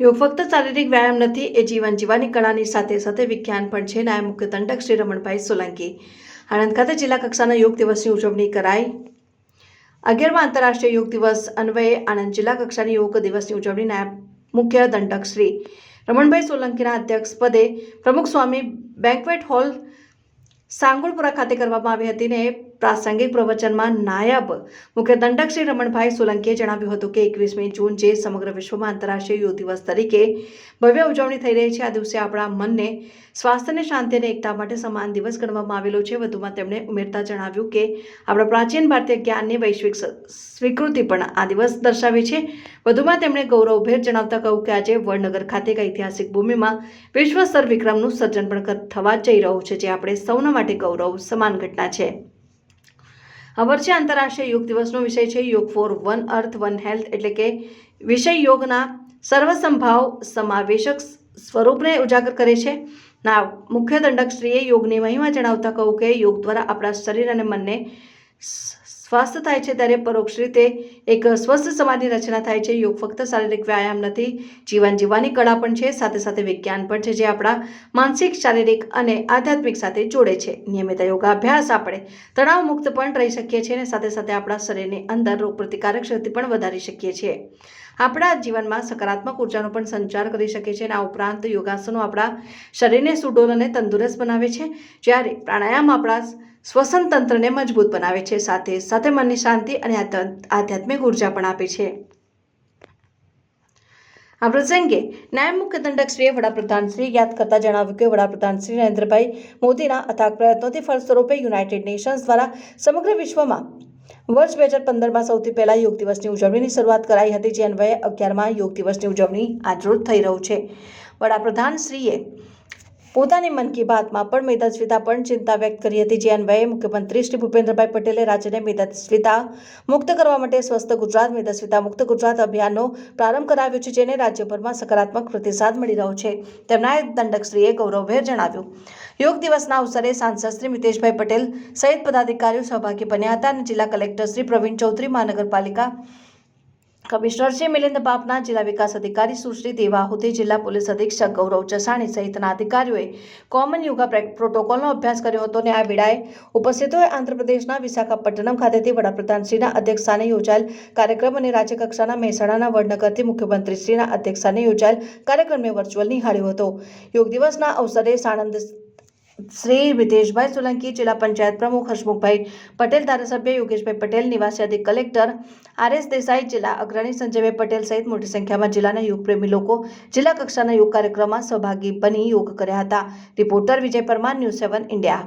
યોગ ફક્ત શારીરિક વ્યાયામ નથી, એ જીવન જીવવાની કળાની સાથે સાથે વિજ્ઞાન પણ છે. નાયબ મુખ્ય દંડક શ્રી રમણભાઈ સોલંકી. આણંદ ખાતે જિલ્લા કક્ષાના યોગ દિવસની ઉજવણી કરાઈ. અગિયારમા આંતરરાષ્ટ્રીય યોગ દિવસ અન્વયે આણંદ જિલ્લા કક્ષાની યોગ દિવસની ઉજવણી નાયબ મુખ્ય દંડક શ્રી રમણભાઈ સોલંકીના અધ્યક્ષપદે પ્રમુખ સ્વામી બેન્કવેટ હોલ સાંગોળપુરા ખાતે કરવામાં આવી હતી ને પ્રાસંગિક પ્રવચનમાં નાયબ મુખ્ય દંડક શ્રી રમણભાઈ સોલંકીએ જણાવ્યું હતું કે એકવીસમી જૂન જે સમગ્ર વિશ્વમાં આંતરરાષ્ટ્રીય યોગ દિવસ તરીકે ભવ્ય ઉજવણી થઈ રહી છે, આ દિવસે આપણા મનને સ્વાસ્થ્યને શાંતિ અને એકતા માટે સમાન દિવસ ગણવામાં આવેલો છે. વધુમાં તેમણે ઉમેરતા જણાવ્યું કે આપણા પ્રાચીન ભારતીય જ્ઞાનની વૈશ્વિક સ્વીકૃતિ પણ આ દિવસ દર્શાવે છે. વધુમાં તેમણે ગૌરવભેર જણાવતા કહ્યું કે આજે વડનગર ખાતે ઐતિહાસિક ભૂમિમાં વિશ્વ સ્તર વિક્રમનું સર્જન પણ થવા જઈ રહ્યું છે, જે આપણે સૌના માટે ગૌરવ સમાન ઘટના છે. આ છે આંતરરાષ્ટ્રીય યોગ દિવસનો વિષય છે yoga for one earth, one health એટલે કે વિષય યોગના સર્વસંભાવ સમાવેશક સ્વરૂપને ઉજાગર કરે છે. ના, મુખ્ય દંડકશ્રીએ યોગની મહિમા જણાવતા કહ્યું કે યોગ દ્વારા આપણા શરીર અને મનને સ્વાસ્થ્ય થાય છે ત્યારે પરોક્ષ રીતે એક સ્વસ્થ સમાજની રચના થાય છે. યોગ ફક્ત શારીરિક વ્યાયામ નથી, જીવન જીવવાની કળા પણ છે. સાથે સાથે વિજ્ઞાન પણ છે જે આપણા માનસિક, શારીરિક અને આધ્યાત્મિક સાથે જોડે છે. નિયમિત યોગાભ્યાસ આપણે તણાવ મુક્ત પણ રહી શકીએ છીએ અને સાથે સાથે આપણા શરીરની અંદર રોગપ્રતિકારક શક્તિ પણ વધારી શકીએ છીએ. આપણા જીવનમાં સકારાત્મક ઉર્જાનો પણ સંચાર કરી શકે છે અને આ ઉપરાંત યોગાસનો આપણા શરીરને સુડોલ અને તંદુરસ્ત બનાવે છે, જ્યારે પ્રાણાયામ આપણા શ્વસન તંત્રને મજબૂત બનાવે છે, સાથે સાથે મનની શાંતિ અને આધ્યાત્મિક ઊર્જા પણ આપે છે. આ પ્રસંગે નાયબ મુખ્ય દંડકશ્રીએ વડાપ્રધાનશ્રી યાદ કરતા જણાવ્યું કે વડાપ્રધાન શ્રી નરેન્દ્રભાઈ મોદીના અથાગ પ્રયત્નોથી ફળસ્વરૂપે યુનાઇટેડ નેશન્સ દ્વારા સમગ્ર વિશ્વમાં વર્ષ બે હજાર પંદરમાં સૌથી પહેલા યોગ દિવસની ઉજવણીની શરૂઆત કરાઈ હતી, જે અન્વયે અગિયારમાં યોગ દિવસની ઉજવણી આજરોજ થઈ રહ્યું છે. વડાપ્રધાનશ્રીએ પોતાની મન કી બાતમાં પણ મેધાસ્વિતા પણ ચિંતા વ્યક્ત કરી હતી. જે અન્વયે મુખ્યમંત્રી શ્રી ભૂપેન્દ્રભાઈ પટેલે રાજ્યને મેદસ્વીતા મુક્ત કરવા માટે સ્વસ્થ ગુજરાત મેધાસ્વિતા મુક્ત ગુજરાત અભિયાનનો પ્રારંભ કરાવ્યો છે, જેને રાજ્યભરમાં સકારાત્મક પ્રતિસાદ મળી રહ્યો છે. તેમના દંડકશ્રીએ ગૌરવભેર જણાવ્યું, યોગ દિવસના અવસરે સાંસદ શ્રી મિતેશભાઈ પટેલ સહિત પદાધિકારીઓ સહભાગી બન્યા હતા અને જિલ્લા કલેક્ટર શ્રી પ્રવીણ ચૌધરી મહાનગરપાલિકા કમિશનર શ્રી મિલિંદ બાપના, જિલ્લા વિકાસ અધિકારી સુશ્રી દેવા જિલ્લા પોલીસ અધિક્ષક ગૌરવ ચસાણી સહિતના અધિકારીઓએ કોમન યોગા પ્રોટોકોલનો અભ્યાસ કર્યો હતો અને આ વેળાએ ઉપસ્થિતોએ આંધ્રપ્રદેશના વિશાખાપટ્ટનમ ખાતેથી વડાપ્રધાનશ્રીના અધ્યક્ષસ્થાને યોજાયેલ કાર્યક્રમ અને રાજ્યકક્ષાના મહેસાણાના વડનગરથી મુખ્યમંત્રીશ્રીના અધ્યક્ષસ્થાને યોજાયેલ કાર્યક્રમને વર્ચ્યુઅલ નિહાળ્યો હતો. યોગ દિવસના અવસરે સાણંદ શ્રી મિતેશભાઈ સોલંકી, જિલ્લા પંચાયત પ્રમુખ હસમુખભાઈ પટેલ, ધારાસભ્ય યોગેશભાઈ પટેલ, નિવાસી કલેક્ટર આર એસ દેસાઈ, જિલ્લા અગ્રણી સંજયભાઈ પટેલ સહિત મોટી સંખ્યામાં જિલ્લાના યોગપ્રેમી લોકો જિલ્લા કક્ષાના યોગ કાર્યક્રમમાં સહભાગી બની યોગ કર્યા હતા. Reporter Vijay Parmar, news seven India.